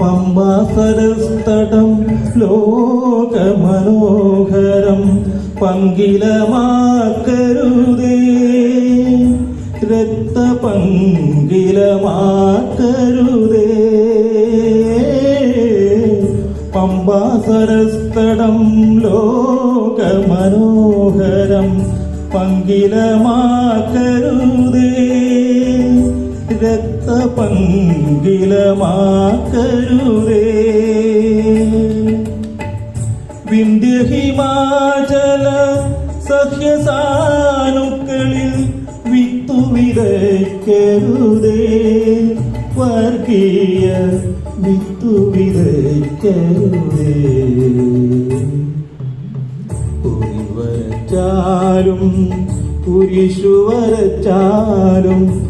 പമ്പാസരസ്തടം ലോകമനോഹരം പങ്കിലമാക്കരുതേ. രക്തപങ്കിലമാക്കരുതേ. പമ്പാസരസ്തടം ലോകമനോഹരം പങ്കിലമാക്കരുതേ. രക്തപങ്കിലമാക്കരുതേ വിന്ധ്യഹിമാചല സഹ്യസാനുക്കളിൽ വിത്തു വിതയ്ക്കരുതേ വർഗീയ വിത്തുവിതയ്ക്കരുതേ. വർഗീയ വിത്തുവിതയ്ക്കരുതേ. ഉരിവരച്ചാലും കുരിശു വരച്ചാലും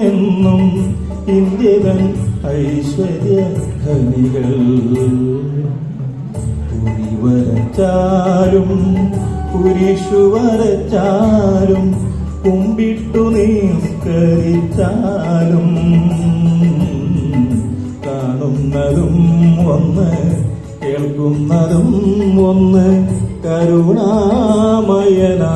എന്നെന്നും ഇന്ത്യവൻ ഐശ്വര്യ ഖനികൾ കുരി വരച്ചാലും കുരിശു വരച്ചാലും കുമ്പിട്ടു നിസ്കരിച്ചാലും കാണുന്നതും ഒന്ന് കേൾക്കുന്നതും ഒന്ന് കരുണാമയന